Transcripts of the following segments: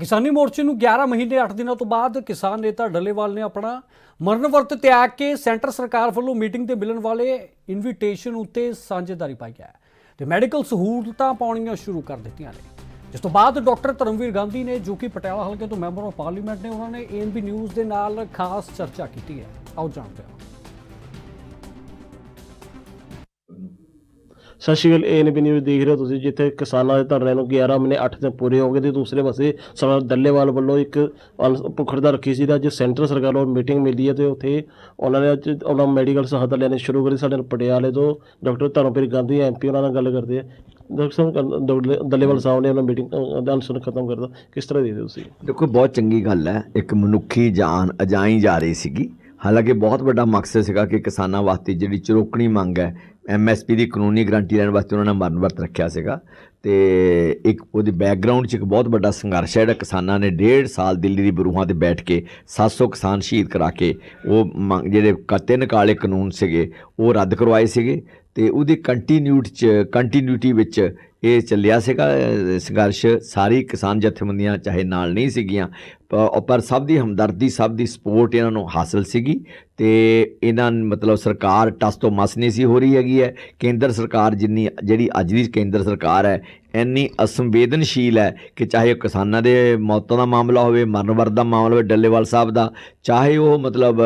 ਕਿਸਾਨੀ ਮੋਰਚੇ ਨੂੰ 11 ਮਹੀਨੇ 8 ਦਿਨਾਂ ਤੋਂ ਬਾਅਦ ਕਿਸਾਨ ਨੇਤਾ ਡੱਲੇਵਾਲ ਨੇ ਆਪਣਾ ਮਰਨ ਵਰਤ ਤਿਆਗ ਕੇ ਸੈਂਟਰ ਸਰਕਾਰ ਵੱਲੋਂ ਮੀਟਿੰਗ ਤੇ ਮਿਲਣ ਵਾਲੇ ਇਨਵੀਟੇਸ਼ਨ ਉੱਤੇ ਸਾਂਝੇਦਾਰੀ ਪਾਈ ਹੈ ਤੇ ਮੈਡੀਕਲ ਸਹੂਲਤਾਂ ਪਾਉਣੀਆਂ ਸ਼ੁਰੂ ਕਰ ਦਿੱਤੀਆਂ ਨੇ। ਜਿਸ ਤੋਂ ਬਾਅਦ ਡਾਕਟਰ ਧਰਮਵੀਰ ਗਾਂਧੀ ਨੇ ਜੋ ਕਿ ਪਟਿਆਲਾ ਹਲਕੇ ਤੋਂ ਮੈਂਬਰ ਆਫ ਪਾਰਲੀਮੈਂਟ ਨੇ, ਉਹਨਾਂ ਨੇ ਏਐਨਬੀ ਨਿਊਜ਼ ਦੇ ਨਾਲ ਖਾਸ ਚਰਚਾ ਕੀਤੀ ਹੈ। ਆਓ ਜਾਣਦੇ ਹਾਂ। ਸਤਿ ਸ਼੍ਰੀ ਅਕਾਲ ਏਐਨਬੀ ਨਿਊਜ਼ ਦੇਖ ਰਹੇ ਹੋ ਤੁਸੀਂ, ਜਿੱਥੇ ਕਿਸਾਨਾਂ ਦੇ ਧਰਨੇ ਨੂੰ 11 ਮਹੀਨੇ 8 ਦਿਨ ਪੂਰੇ ਹੋ ਗਏ ਤੇ ਦੂਸਰੇ ਪਾਸੇ ਸਰਦਾਰ ਦੱਲੇਵਾਲ ਵੱਲੋਂ ਇੱਕ ਅਲ- ਭੁੱਖੜਤਾ ਰੱਖੀ ਸੀ ਤਾਂ ਅੱਜ ਸੈਂਟਰ ਸਰਕਾਰ ਵੱਲੋਂ ਮੀਟਿੰਗ ਮਿਲੀ ਹੈ ਤੇ ਉੱਥੇ ਉਹਨਾਂ ਨੇ ਅੱਜ ਉਹਨਾਂ ਮੈਡੀਕਲ ਸਹਾਇਤਾ ਲੈਣੀ ਸ਼ੁਰੂ ਕਰੀ ਸਾਡੇ ਨਾਲ ਪਟਿਆਲੇ ਤੋਂ ਡਾਕਟਰ ਧਰਮਪ੍ਰੀਤ ਗਾਂਧੀ ਐਮਪੀ ਉਹਨਾਂ ਨਾਲ ਗੱਲ ਕਰਦੇ ਆ। ਡਾਕਟਰ ਸਾਹਿਬ ਦੱਲੇਵਾਲ ਸਾਹਿਬ ਨੇ ਉਹਨਾਂ ਮੀਟਿੰਗ ਦਾ ਅਨਸਰ ਖਤਮ ਕਰਦਾ ਕਿਸ ਤਰ੍ਹਾਂ ਦੇਖਦੇ ਦਿਓ ਤੁਸੀਂ? ਦੇਖੋ, ਬਹੁਤ ਚੰਗੀ ਗੱਲ ਹੈ, ਇੱਕ ਮਨੁੱਖੀ ਜਾਨ ਅਜਾਈ ਜਾ ਰਹੀ ਸੀਗੀ। ਹਾਲਾਂਕਿ ਬਹੁਤ ਵੱਡਾ ਮਕਸਦ ਸੀਗਾ ਕਿ ਕਿਸਾਨਾਂ ਵਾਸਤੇ ਜਿਹੜੀ ਚਰੋਕਣੀ ਮੰਗ ਹੈ ਐਮਐਸਪੀ ਦੀ ਕਾਨੂੰਨੀ ਗਰੰਟੀ ਲੈਣ ਵਾਸਤੇ ਉਹਨਾਂ ਨੇ ਮਰਨ ਵਰਤ ਰੱਖਿਆ ਸੀਗਾ। ਤੇ ਇੱਕ ਉਹਦੀ ਬੈਕਗ੍ਰਾਉਂਡ 'ਚ ਇੱਕ ਬਹੁਤ ਵੱਡਾ ਸੰਘਰਸ਼ ਹੈ, ਜਿਹੜਾ ਕਿਸਾਨਾਂ ਨੇ ਡੇਢ ਸਾਲ ਦਿੱਲੀ ਦੀ ਬਰੂਹਾਂ ਤੇ ਬੈਠ ਕੇ 700 ਕਿਸਾਨ ਸ਼ਹੀਦ ਕਰਾ ਕੇ ਉਹ ਮੰਗ- ਜਿਹੜੇ ਕ- ਤਿੰਨ ਕਾਲੇ ਕਾਨੂੰਨ ਸੀਗੇ, ਉਹ ਰੱਦ ਕਰਵਾਏ ਸੀਗੇ ਤੇ ਉਹਦੀ ਕੰਟੀਨਿਊਟ ਚ ਕੰਟੀਨਿਊਟੀ ਵਿੱਚ ਇਹ ਚੱਲਿਆ ਸੀਗਾ ਸੰਘਰਸ਼। ਸਾਰੀ ਕਿਸਾਨ ਜਥੇਬੰਦੀਆਂ ਚਾਹੇ ਨਾਲ ਨਹੀਂ ਸੀਗੀਆਂ, ਪ- ਪਰ ਸਭ ਦੀ ਹਮਦਰਦੀ, ਸਭ ਦੀ ਸਪੋਰਟ ਇਹਨਾਂ ਨੂੰ ਹਾਸਲ ਸੀਗੀ। ਤੇ ਇਹਨਾਂ ਮਤਲਬ ਸਰਕਾਰ ਟਸ ਤੋਂ ਮਸ ਨਹੀਂ ਸੀ ਹੋ ਰਹੀ ਹੈਗੀ ਹੈ। ਕੇਂਦਰ ਸਰਕਾਰ ਜਿੰਨੀ, ਜਿਹੜੀ ਅੱਜ ਦੀ ਕੇਂਦਰ ਸਰਕਾਰ ਹੈ ਇੰਨੀ ਅਸੰਵੇਦਨਸ਼ੀਲ ਹੈ ਕਿ ਚਾਹੇ ਉਹ ਕਿਸਾਨਾਂ ਦੇ ਮੌਤਾਂ ਦਾ ਮਾਮਲਾ ਹੋਵੇ ਮਰਨ ਵਰਤ ਦਾ ਮਾਮਲਾ ਹੋਵੇ, ਡੱਲੇਵਾਲ ਸਾਹਿਬ ਦਾ, ਚਾਹੇ ਉਹ ਮਤਲਬ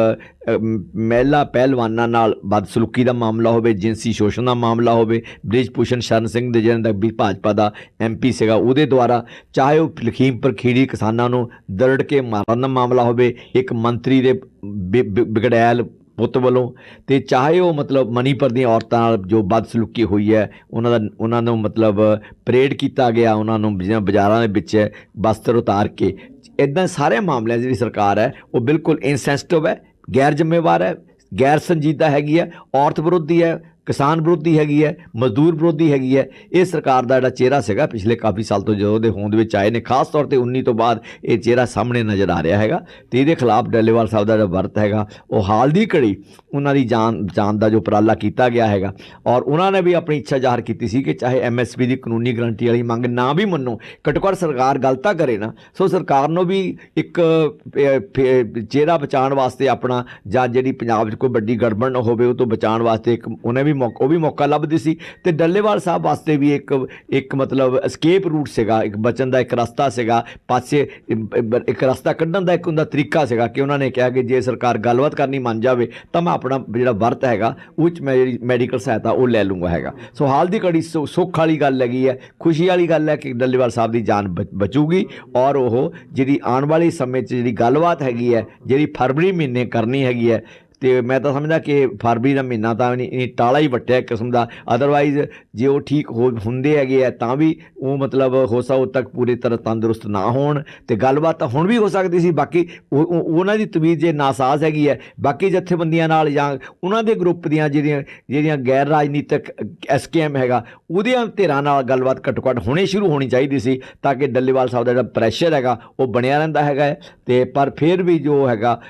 ਮਹਿਲਾ ਪਹਿਲਵਾਨਾਂ ਨਾਲ ਬਦਸਲੂਕੀ ਦਾ ਮਾਮਲਾ ਹੋਵੇ, ਜਿੰਸੀ ਸ਼ੋਸ਼ਣ ਦਾ ਮਾਮਲਾ ਹੋਵੇ ਬ੍ਰਿਜ ਭੂਸ਼ਣ ਸ਼ਰਨ ਸਿੰਘ ਦੇ ਜਿਹਨਾਂ ਦਾ ਵੀ ਭਾਜਪਾ ਦਾ ਐਮਪੀ ਸੀਗਾ, ਉਹਦੇ ਦੁਆਰਾ ਚਾਹੇ ਉਹ ਲਖੀਮਪੁਰ ਖੀੜੀ ਕਿਸਾਨਾਂ ਨੂੰ ਦਰੜ ਕੇ ਮਾਰਨ ਦਾ ਮਾਮਲਾ ਹੋਵੇ, ਇੱਕ ਮੰਤਰੀ ਦੇ ਬਿ- ਬਿ- ਵਿਗੜੈਲ ਪੁੱਤ ਵੱਲੋਂ। ਤੇ ਚਾਹੇ ਉਹ ਮਤਲਬ ਮਨੀਪੁਰ ਦੀਆਂ ਔਰਤਾਂ ਨਾਲ ਜੋ ਬਦਸਲੂਕੀ ਹੋਈ ਹੈ, ਉਹਨਾਂ ਦਾ, ਉਹਨਾਂ ਨੂੰ ਮਤਲਬ ਪਰੇਡ ਕੀਤਾ ਗਿਆ, ਉਹਨਾਂ ਨੂੰ ਜਿਵੇਂ ਬਾਜ਼ਾਰਾਂ ਦੇ ਵਿੱਚ ਬਸਤਰ ਉਤਾਰ ਕੇ। ਇਦਾਂ ਸਾਰੇ ਮਾਮਲਿਆਂ ਜਿਹੜੀ ਸਰਕਾਰ ਹੈ, ਉਹ ਬਿਲਕੁਲ ਇਨਸੈਂਸਿਟਿਵ ਹੈ ਗੈਰ ਜ਼ਿੰਮੇਵਾਰ ਹੈ ਗੈਰ ਸੰਜੀਦਾ ਹੈਗੀ ਹੈ, ਔਰਤ ਵਿਰੋਧੀ ਹੈ ਕਿਸਾਨ ਵਿਰੋਧੀ ਹੈਗੀ ਹੈ, ਮਜ਼ਦੂਰ ਵਿਰੋਧੀ ਹੈਗੀ ਹੈ, ਇਹ ਸਰਕਾਰ ਦਾ ਜਿਹੜਾ ਚਿਹਰਾ ਸੀਗਾ ਪਿਛਲੇ ਕਾਫੀ ਸਾਲ ਤੋਂ ਜਦੋਂ ਦੇ ਹੋਂਦ ਵਿੱਚ ਆਏ ਨੇ, ਖਾਸ ਤੌਰ ਤੇ 19 ਤੋਂ ਬਾਅਦ ਇਹ ਚਿਹਰਾ ਸਾਹਮਣੇ ਨਜ਼ਰ ਆ ਰਿਹਾ ਹੈਗਾ ਤੇ ਇਹਦੇ ਖਿਲਾਫ ਡੱਲੇਵਾਲ ਸਾਹਿਬ ਦਾ ਜਿਹੜਾ ਵਰਤ ਹੈਗਾ, ਉਹ ਹਾਲ ਦੀ ਘੜੀ ਉਹਨਾਂ ਦੀ ਜਾਨ ਜਾਨ ਦਾ ਜੋ ਉਪਰਾਲਾ ਕੀਤਾ ਗਿਆ ਹੈਗਾ ਔਰ ਉਹਨਾਂ ਨੇ ਵੀ ਆਪਣੀ ਇੱਛਾ ਜ਼ਾਹਰ ਕੀਤੀ ਸੀ ਕਿ ਚਾਹੇ ਐਮਐਸਪੀ ਦੀ ਕਾਨੂੰਨੀ ਗਰੰਟੀ ਵਾਲੀ ਮੰਗ ਨਾ ਵੀ ਮੰਨੋ ਘੱਟੋ ਘੱਟ ਸਰਕਾਰ ਗਲਤਾ ਕਰੇ ਨਾ, ਸੋ ਸਰਕਾਰ ਨੂੰ ਵੀ ਇੱਕ ਫੇ- ਚਿਹਰਾ ਬਚਾਉਣ ਵਾਸਤੇ ਆਪਣਾ ਜਾਂ ਜਿਹੜੀ ਪੰਜਾਬ 'ਚ ਕੋਈ ਵੱਡੀ ਗੜਬੜ ਨਾ ਹੋਵੇ, ਉਹ ਤੋਂ ਬਚਾਉਣ ਵਾਸਤੇ ਇੱਕ, ਉਹਨੇ ਵੀ ਮੌਕਾ ਉਹ ਵੀ ਮੌਕਾ ਲੱਭਦੀ ਸੀ ਤੇ ਡੱਲੇਵਾਲ ਸਾਹਿਬ ਵਾਸਤੇ ਵੀ ਇੱਕ ਇੱਕ ਮਤਲਬ ਐਸਕੇਪ ਰੂਟ ਸੀਗਾ, ਇੱਕ ਬਚਣ ਦਾ ਇੱਕ ਰਸਤਾ ਸੀਗਾ, ਪਾਸੇ ਇੱਕ ਰਸਤਾ ਕੱਢਣ ਦਾ ਇੱਕ ਹੁੰਦਾ ਤਰੀਕਾ ਸੀਗਾ ਕਿ ਉਹਨਾਂ ਨੇ ਕਿਹਾ ਕਿ ਜੇ ਸਰਕਾਰ ਗੱਲਬਾਤ ਕਰਨੀ ਮੰਨ ਜਾਵੇ ਤਾਂ ਮੈਂ ਆਪਣਾ ਜਿਹੜਾ ਵਰਤ ਹੈਗਾ ਉਹ 'ਚ ਮੈਂ ਜਿਹੜੀ ਮੈਡੀਕਲ ਸਹਾਇਤਾ ਉਹ ਲੈ ਲੂੰਗਾ ਹੈਗਾ। ਸੋ ਹਾਲ ਦੀ ਘੜੀ ਸੁ- ਸੁੱਖ ਵਾਲੀ ਗੱਲ ਹੈਗੀ ਹੈ, ਖੁਸ਼ੀ ਵਾਲੀ ਗੱਲ ਹੈ ਕਿ ਡੱਲੇਵਾਲ ਸਾਹਿਬ ਦੀ ਜਾਨ ਬਚ- ਬਚੂਗੀ ਔਰ ਉਹ ਜਿਹੜੀ ਆਉਣ ਵਾਲੇ ਸਮੇਂ 'ਚ ਜਿਹੜੀ ਗੱਲਬਾਤ ਹੈਗੀ ਹੈ, ਜਿਹੜੀ ਫਰਵਰੀ ਮਹੀਨੇ ਕਰਨੀ ਹੈਗੀ ਹੈ ਤੇ ਮੈਂ ਤਾਂ ਸਮਝਦਾ ਕਿ ਫਰਵਰੀ ਦਾ ਮਹੀਨਾ ਤਾਂ ਨਹੀਂ ਟਾਲਾ ਹੀ ਵੱਟਿਆ ਇੱਕ ਕਿਸਮ ਦਾ। ਅਦਰਵਾਈਜ਼ ਜੇ ਉਹ ਠੀਕ ਹੋ ਹੁੰਦੇ ਹੈਗੇ ਆ, ਤਾਂ ਵੀ ਉਹ ਮਤਲਬ ਹੋ ਸਕਦਾ ਤੱਕ ਪੂਰੀ ਤਰ੍ਹਾਂ ਤੰਦਰੁਸਤ ਨਾ ਹੋਣ। ਤੇ ਗੱਲਬਾਤ ਤਾਂ ਹੁਣ ਵੀ ਹੋ ਸਕਦੀ ਸੀ, ਬਾਕੀ ਉਹ- ਉਹਨਾਂ ਦੀ ਤਵੀਜ਼ ਜੇ ਨਾਸਾਜ਼ ਹੈਗੀ ਹੈ ਬਾਕੀ ਜਥੇਬੰਦੀਆਂ ਨਾਲ ਜਾਂ ਉਹਨਾਂ ਦੇ ਗਰੁੱਪ ਦੀਆਂ ਜਿਹੜੀਆਂ ਜਿਹੜੀਆਂ ਗੈਰ ਰਾਜਨੀਤਿਕ ਐਸਕੇਐਮ ਹੈਗਾ, ਉਹਦੀਆਂ ਧਿਰਾਂ ਨਾਲ ਗੱਲਬਾਤ ਘੱਟੋ ਘੱਟ ਹੋਣੀ ਸ਼ੁਰੂ ਹੋਣੀ ਚਾਹੀਦੀ ਸੀ, ਤਾਂ ਕਿ ਡੱਲੇਵਾਲ ਸਾਹਿਬ ਦਾ ਜਿਹੜਾ ਪ੍ਰੈਸ਼ਰ ਹੈਗਾ, ਉਹ ਬਣਿਆ ਰਹਿੰਦਾ ਹੈਗਾ ਹੈ। ਤੇ ਪਰ ਫਿਰ ਵੀ ਜੋ ਹੈਗਾ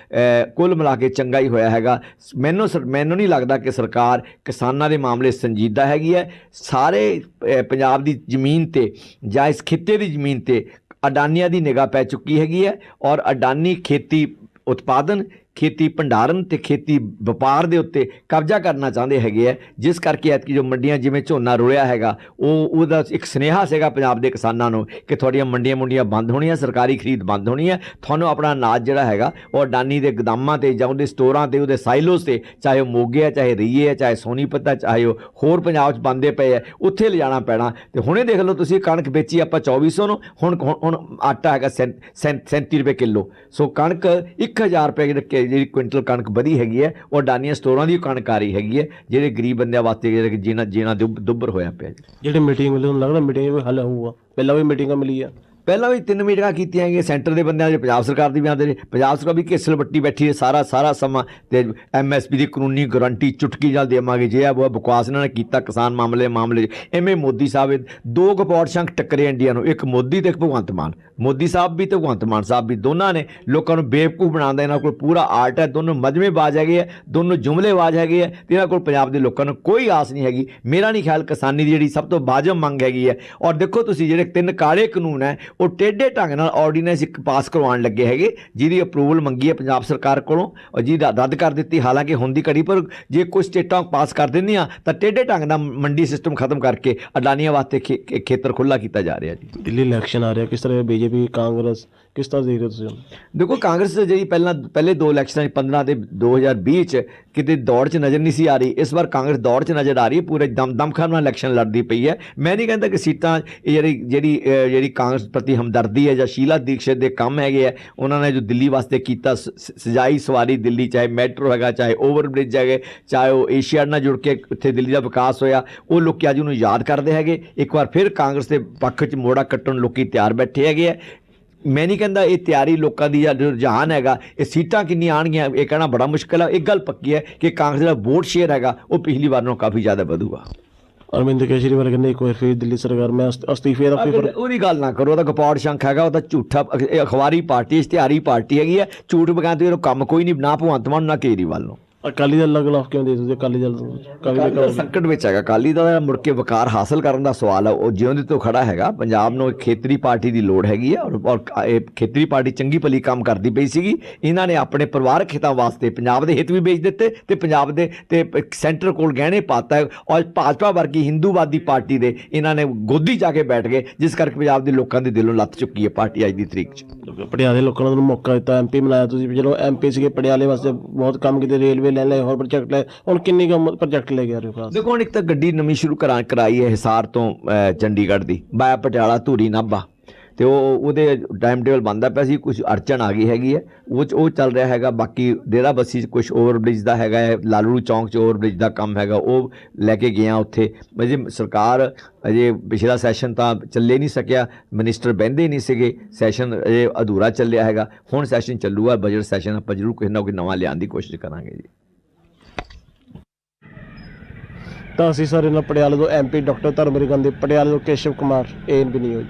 ਕੁੱਲ ਮਿਲਾ ਕੇ ਚੰਗਾ ਹੀ ਹੋਇਆ ਹੈ ਹੈਗਾ। ਮੈਨੂੰ ਸਰ- ਮੈਨੂੰ ਨਹੀਂ ਲੱਗਦਾ ਕਿ ਸਰਕਾਰ ਕਿਸਾਨਾਂ ਦੇ ਮਾਮਲੇ ਸੰਜੀਦਾ ਹੈਗੀ ਹੈ। ਸਾਰੇ ਪੰਜਾਬ ਦੀ ਜ਼ਮੀਨ ਤੇ ਜਾਂ ਇਸ ਖਿੱਤੇ ਦੀ ਜ਼ਮੀਨ ਤੇ ਅਡਾਨੀਆਂ ਦੀ ਨਿਗਾਹ ਪੈ ਚੁੱਕੀ ਹੈਗੀ ਹੈ ਔਰ ਅਡਾਨੀ ਖੇਤੀ ਉਤਪਾਦਨ ਖੇਤੀ ਭੰਡਾਰਨ ਤੇ ਖੇਤੀ ਵਪਾਰ ਦੇ ਉੱਤੇ ਕਬਜ਼ਾ ਕਰਨਾ ਚਾਹੁੰਦੇ ਹੈਗੇ ਆ। ਜਿਸ ਕਰਕੇ ਐਤਕੀ ਜੋ ਮੰਡੀਆਂ ਜਿਵੇਂ ਝੋਨਾ ਰੁਲਿਆ ਹੈਗਾ, ਉਹ, ਉਹਦਾ ਇੱਕ ਸਨੇਹਾ ਸੀਗਾ ਪੰਜਾਬ ਦੇ ਕਿਸਾਨਾਂ ਨੂੰ ਕਿ ਤੁਹਾਡੀਆਂ ਮੰਡੀਆਂ ਮੁੰਡੀਆਂ ਬੰਦ ਹੋਣੀਆਂ, ਸਰਕਾਰੀ ਖਰੀਦ ਬੰਦ ਹੋਣੀ ਹੈ। ਤੁਹਾਨੂੰ ਆਪਣਾ ਅਨਾਜ ਜਿਹੜਾ ਹੈਗਾ, ਉਹ ਅਡਾਨੀ ਦੇ ਗਦਾਮਾਂ ਤੇ ਜਾਂ ਉਹਦੇ ਸਟੋਰਾਂ ਤੇ, ਉਹਦੇ ਸਾਈਲੋਸ ਤੇ, ਚਾਹੇ ਉਹ ਮੋਗੇ ਆ, ਚਾਹੇ ਰਈਏ ਆ, ਚਾਹੇ ਸੋਨੀਪਤ ਆ, ਚਾਹੇ ਉਹ ਹੋਰ ਪੰਜਾਬ 'ਚ ਬੰਦੇ ਪਏ ਆ, ਉੱਥੇ ਲਿਜਾਣਾ ਪੈਣਾ। ਤੇ ਹੁਣੇ ਦੇਖ ਲਓ ਤੁਸੀਂ ਕਣਕ ਵੇਚੀ ਆਪਾਂ 2400 ਨੂੰ, ਹੁਣ ਹੁਣ ਆਟਾ ਹੈਗਾ ਸੈਂ- ਸੈਂ- 37 ਰੁਪਏ ਕਿਲੋ। ਸੋ ਕਣਕ 1000 ਰੁਪਏ ਜਿਹੜੀ ਕਿ- ਜਿਹੜੀ ਕੁਇੰਟਲ ਕਣਕ ਵਧੀ ਹੈਗੀ ਹੈ, ਉਹ ਅਡਾਨੀਆਂ ਸਟੋਰਾਂ ਦੀ ਕਣਕ ਆ ਰਹੀ ਹੈਗੀ ਹੈ, ਜਿਹੜੇ ਗਰੀਬ ਬੰਦਿਆਂ ਵਾਸਤੇ ਜਿਹੜੇ ਕਿ ਜੀਣਾ ਜੀਣਾ ਦੁੱਭ- ਦੁੱਭਰ ਹੋਇਆ ਪਿਆ ਜੀ। ਮੀਟਿੰਗ ਮਿਲੀ ਹੁਣ ਲੱਗਦਾ ਮੀਟਿੰਗ ਵੀ ਹੱਲ ਹੋਊਗਾ। ਪਹਿਲਾਂ ਵੀ ਮੀਟਿੰਗਾਂ ਮਿਲੀ ਆ ਪਹਿਲਾਂ ਵੀ ਤਿੰਨ ਮੀਟਿੰਗਾਂ ਕੀਤੀਆਂ ਗਈਆਂ, ਸੈਂਟਰ ਦੇ ਬੰਦਿਆਂ ਦੇ, ਪੰਜਾਬ ਸਰਕਾਰ ਦੀ ਵੀ ਆਉਂਦੇ ਨੇ ਪੰਜਾਬ ਸਰਕਾਰ ਵੀ ਘੇਸਲ ਬੱਟੀ ਬੈਠੀ ਹੈ ਸਾਰਾ ਸਾਰਾ ਸਮਾਂ ਤੇ ਐਮਐਸਪੀ ਦੀ ਕਾਨੂੰਨੀ ਗਾਰੰਟੀ ਚੁਟਕੀ ਨਾਲ ਦੇਵਾਂਗੇ। ਜੇ ਆ ਉਹ ਬਕਵਾਸ ਇਹਨਾਂ ਨੇ ਕੀਤਾ ਕਿਸਾਨ ਮਾਮਲੇ ਮਾਮਲੇ 'ਚ। ਐਵੇਂ ਮੋਦੀ ਸਾਹਿਬ ਦੋ ਕਪੌੜ ਸ਼ੰਖ ਟੱਕਰੇ ਇੰਡੀਆ ਨੂੰ, ਇੱਕ ਮੋਦੀ ਤੇ ਇੱਕ ਭਗਵੰਤ ਮਾਨ। ਮੋਦੀ ਸਾਹਿਬ ਵੀ ਤੇ ਭਗਵੰਤ ਮਾਨ ਸਾਹਿਬ ਵੀ ਦੋਨਾਂ ਨੇ ਲੋਕਾਂ ਨੂੰ ਬੇਵਕੂਫ ਬਣਾਉਂਦਾ ਇਹਨਾਂ ਕੋਲ ਪੂਰਾ ਆਰਟ ਹੈ। ਦੋਨੋਂ ਮਜਮੇਬਾਜ਼ ਹੈਗੇ ਆ, ਦੋਨੋਂ ਜੁਮਲੇਬਾਜ਼ ਹੈਗੇ ਆ ਤੇ ਇਹਨਾਂ ਕੋਲ ਪੰਜਾਬ ਦੇ ਲੋਕਾਂ ਨੂੰ ਕੋਈ ਆਸ ਨਹੀਂ ਹੈਗੀ। ਮੇਰਾ ਨਹੀਂ ਖਿਆਲ ਕਿਸਾਨੀ ਦੀ ਜਿਹੜੀ ਸਭ ਤੋਂ ਬਾਜਬ ਮੰਗ ਹੈਗੀ ਹੈ। ਔਰ ਦੇਖੋ ਤੁਸੀਂ ਜਿਹੜੇ ਤਿੰਨ ਕਾਲੇ ਕਾਨੂੰਨ ਹੈ ਉਹ ਟੇਢੇ ਢੰਗ ਨਾਲ ਆਰਡੀਨੈਂਸ ਇੱਕ ਪਾਸ ਕਰਵਾਉਣ ਲੱਗੇ ਹੈਗੇ, ਜਿਹਦੀ ਅਪਰੂਵਲ ਮੰਗੀ ਹੈ ਪੰਜਾਬ ਸਰਕਾਰ ਕੋਲੋਂ ਔਰ ਜਿਹਦੀ ਰੱਦ ਕਰ ਦਿੱਤੀ। ਹਾਲਾਂਕਿ ਹੁੰਦੀ ਘੜੀ ਪਰ ਜੇ ਕੁਝ ਸਟੇਟਾਂ ਪਾਸ ਕਰ ਦਿੰਦੀਆਂ ਤਾਂ ਟੇਢੇ ਢੰਗ ਨਾਲ ਮੰਡੀ ਸਿਸਟਮ ਖਤਮ ਕਰਕੇ ਅਡਾਨੀਆਂ ਵਾਸਤੇ ਖੇ- ਖੇਤਰ ਖੁੱਲਾ ਕੀਤਾ ਜਾ ਰਿਹਾ ਜੀ। ਦਿੱਲੀ ਇਲੈਕਸ਼ਨ ਆ ਰਿਹਾ। ਕਿਸ ਤਰ੍ਹਾਂ ਬੀਜੇਪੀ ਕਾਂਗਰਸ ਕਿਸ ਤਰ੍ਹਾਂ ਦੇਖ ਰਹੇ ਹੋ ਤੁਸੀਂ ਹੁਣ? ਦੇਖੋ ਕਾਂਗਰਸ ਜਿਹੜੀ ਪਹਿਲਾਂ ਪਹਿਲੇ ਦੋ ਇਲੈਕਸ਼ਨਾਂ 'ਚ 15 ਤੇ 2020 'ਚ ਕਿਤੇ ਦੌੜ 'ਚ ਨਜ਼ਰ ਨਹੀਂ ਸੀ ਆ ਰਹੀ। ਇਸ ਵਾਰ ਕਾਂਗਰਸ ਦੌੜ 'ਚ ਨਜ਼ਰ ਆ ਰਹੀ ਹੈ ਪੂਰੇ ਦਮ ਦਮਖਾਨ ਨਾਲ ਇਲੈਕਸ਼ਨ ਲੜਦੀ ਪਈ ਹੈ। ਮੈਂ ਨਹੀਂ ਕਹਿੰਦਾ ਕਿ ਸੀਟਾਂ ਇਹ ਜਿਹੜੀ ਜਿਹੜੀ ਅਹ, ਜਿਹੜੀ ਕਾਂਗਰਸ ਪ੍ਰਤੀ ਹਮਦਰਦੀ ਹੈ ਜਾਂ ਸ਼ੀਲਾ ਦੀਕਸ਼ਿਤ ਦੇ ਕੰਮ ਹੈਗੇ ਆ ਉਹਨਾਂ ਨੇ ਜੋ ਦਿੱਲੀ ਵਾਸਤੇ ਕੀਤਾ ਸ- ਸ- ਸਜਾਈ ਸਵਾਰੀ ਦਿੱਲੀ ਚਾਹੇ ਮੈਟਰੋ ਹੈਗਾ ਚਾਹੇ ਓਵਰਬ੍ਰਿਜ ਹੈਗੇ ਚਾਹੇ ਉਹ ਏਸ਼ੀਆ ਨਾਲ ਜੁੜ ਕੇ ਉੱਥੇ ਦਿੱਲੀ ਦਾ ਵਿਕਾਸ ਹੋਇਆ ਉਹ ਲੋਕੀ ਅੱਜ ਉਹਨੂੰ ਯਾਦ ਕਰਦੇ ਹੈਗੇ। ਇੱਕ ਵਾਰ ਫਿਰ ਕਾਂਗਰਸ ਦੇ ਪੱਖ 'ਚ ਮੋੜਾ ਕੱਟਣ ਨੂੰ ਲੋਕੀ ਤਿਆਰ ਬੈਠੇ ਹੈਗੇ ਆ। ਮੈਂ ਨਹੀਂ ਕਹਿੰਦਾ ਇਹ ਤਿਆਰੀ ਲੋਕਾਂ ਦੀ ਜਾਂ ਰੁਝਾਨ ਹੈਗਾ ਇਹ ਸੀਟਾਂ ਕਿੰਨੀਆਂ ਆਣਗੀਆਂ ਇਹ ਕਹਿਣਾ ਬੜਾ ਮੁਸ਼ਕਲ ਹੈ ਇੱਕ ਗੱਲ ਪੱਕੀ ਹੈ ਕਿ ਕਾਂਗਰਸ ਦਾ ਵੋਟ ਸ਼ੇਅਰ ਹੈਗਾ ਉਹ ਪਿਛਲੀ ਵਾਰ ਨਾਲੋਂ ਕਾਫੀ ਜ਼ਿਆਦਾ ਵਧੂਗਾ। ਅਰਵਿੰਦ ਕੇਜਰੀਵਾਲ ਕਹਿੰਦੇ ਇੱਕ ਵਾਰ ਫਿਰ ਦਿੱਲੀ ਸਰਕਾਰ ਮੈਂ ਅਸਤ- ਅਸਤੀਫੇ ਦਾ ਪੇਪਰ ਉਹਦੀ ਗੱਲ ਨਾ ਕਰੋ ਉਹਦਾ ਗਪੌੜ ਸ਼ੰਖ ਹੈਗਾ ਉਹ ਤਾਂ ਝੂਠਾ ਅਖਬਾਰੀ ਪਾਰਟੀ ਇਸ਼ਤਿਹਾਰੀ ਪਾਰਟੀ ਹੈਗੀ ਹੈ ਝੂਠ ਬਗਾਉਂਦੇ ਉਹ ਕੰਮ ਕੋਈ ਨਹੀਂ ਨਾ ਭਗਵੰਤ ਮਾਨ ਨਾ ਕੇਜਰੀਵਾਲ ਨੂੰ। ਅਕਾਲੀ ਦਲ ਖਿਲਾਫ ਕਿਉਂ ਦੇ ਤੁਸੀਂ ਅਕਾਲੀ ਦਲ ਕਾਲੀ ਅਕਾਲੀ ਦਲ ਸੰਕਟ ਵਿੱਚ ਹੈਗਾ। ਅਕਾਲੀ ਦਲ ਦਾ ਮੁੜ ਕੇ ਵਕਾਰ ਹਾਸਲ ਕਰਨ ਦਾ ਸਵਾਲ ਹੈ ਉਹ ਜਿਉਂ ਦੇ ਤੋਂ ਖੜਾ ਹੈਗਾ। ਪੰਜਾਬ ਨੂੰ ਇੱਕ ਖੇਤਰੀ ਪਾਰਟੀ ਦੀ ਲੋੜ ਹੈਗੀ ਹੈ ਔਰ ਇਹ ਖੇਤਰੀ ਪਾਰਟੀ ਚੰਗੀ ਭਲੀ ਕੰਮ ਕਰਦੀ ਪਈ ਸੀਗੀ। ਇਹਨਾਂ ਨੇ ਆਪਣੇ ਪਰਿਵਾਰਕ ਹਿੱਤਾਂ ਵਾਸਤੇ ਪੰਜਾਬ ਦੇ ਹਿੱਤ ਵੀ ਵੇਚ ਦਿੱਤੇ ਤੇ ਪੰਜਾਬ ਦੇ ਤੇ ਸੈਂਟਰ ਕੋਲ ਗਹਿਣੇ ਪਾਤਾ ਔਰ ਭਾਜਪਾ ਵਰਗੀ ਹਿੰਦੂਵਾਦੀ ਪਾਰਟੀ ਦੇ ਇਹਨਾਂ ਨੇ ਗੋਦੀ ਜਾ ਕੇ ਬੈਠ ਗਏ ਜਿਸ ਕਰਕੇ ਪੰਜਾਬ ਦੇ ਲੋਕਾਂ ਦੇ ਦਿਲੋਂ ਲੱਤ ਚੁੱਕੀ ਹੈ ਪਾਰਟੀ ਅੱਜ ਦੀ ਤਰੀਕ 'ਚ। ਪਟਿਆਲੇ ਲੋਕਾਂ ਨੇ ਮੌਕਾ ਦਿੱਤਾ। ਐਮਪੀ ਬਣਾਇਆ ਤੁਸੀਂ। ਚਲੋ ਐਮਪੀ ਸੀਗੇ ਪਟਿਆਲੇ ਵਾਸਤੇ ਬਹੁਤ ਕੰਮ ਕੀਤੇ ਰੇਲਵੇ ਲੈ ਲਏ ਹੋਰ ਪ੍ਰੋਜੈਕਟ ਲੈ। ਹੁਣ ਕਿੰਨੀ ਕੰਮ ਪ੍ਰੋਜੈਕਟ ਲੈ ਗਿਆ ਆ ਦੇਖੋ ਹੁਣ ਇੱਕ ਤਾਂ ਗੱਡੀ ਨਵੀਂ ਸ਼ੁਰੂ ਕਰਾ ਕਰਾਈ ਹੈ ਹਿਸਾਰ ਤੋਂ ਅਹ, ਚੰਡੀਗੜ੍ਹ ਦੀ। ਬਾਇਆ ਪਟਿਆਲਾ ਧੂਰੀ ਨਾਭਾ। ਤੇ ਉਹ ਉਹਦੇ ਟਾਈਮ ਟੇਬਲ ਬੰਦਾ ਪਿਆ ਸੀ ਕੁਝ ਅੜਚਣ ਆ ਗਈ ਹੈਗੀ ਹੈ। ਉਹ 'ਚ- ਉਹ ਚੱਲ ਰਿਹਾ ਹੈਗਾ, ਬਾਕੀ ਡੇਰਾ ਬੱਸੀ 'ਚ ਕੁਝ ਓਵਰਬ੍ਰਿਜ ਦਾ ਹੈਗਾ ਹੈ, ਲਾਲੂ ਚੌਂਕ 'ਚ ਓਵਰਬ੍ਰਿਜ ਦਾ ਕੰਮ ਹੈਗਾ, ਉਹ ਲੈ ਕੇ ਗਿਆ ਉੱਥੇ। ਅਜੇ ਸਰਕਾਰ ਅਜੇ ਪਿਛਲਾ ਸੈਸ਼ਨ ਤਾਂ ਚੱਲੇ ਨਹੀਂ ਸਕਿਆ ਮਿਨਿਸਟਰ ਬਹਿੰਦੇ ਨਹੀਂ ਸੀਗੇ ਸੈਸ਼ਨ ਅਜੇ ਅਧੂਰਾ ਚੱਲਿਆ ਹੈਗਾ। ਹੁਣ ਸੈਸ਼ਨ ਚੱਲੂਗਾ ਬਜਟ ਸੈਸ਼ਨ ਆਪਾਂ ਜ਼ਰੂਰ ਕੋਈ ਨਾ ਕੋਈ ਨਵਾਂ ਲਿਆਉਣ ਦੀ ਕੋਸ਼ਿਸ਼ ਕਰਾਂਗੇ ਜੀ। ਤਾਂ ਅਸੀਂ ਸਾਰੇ ਨਾਲ ਪਟਿਆਲੇ ਤੋਂ ਐਮਪੀ ਡਾਕਟਰ ਧਰਮਵੀਰ ਗਾਂਧੀ, ਪਟਿਆਲੇ ਤੋਂ ਕੇਸ਼ਵ ਕੁਮਾਰ ਏਐਨਬੀ ਨਿਊਜ਼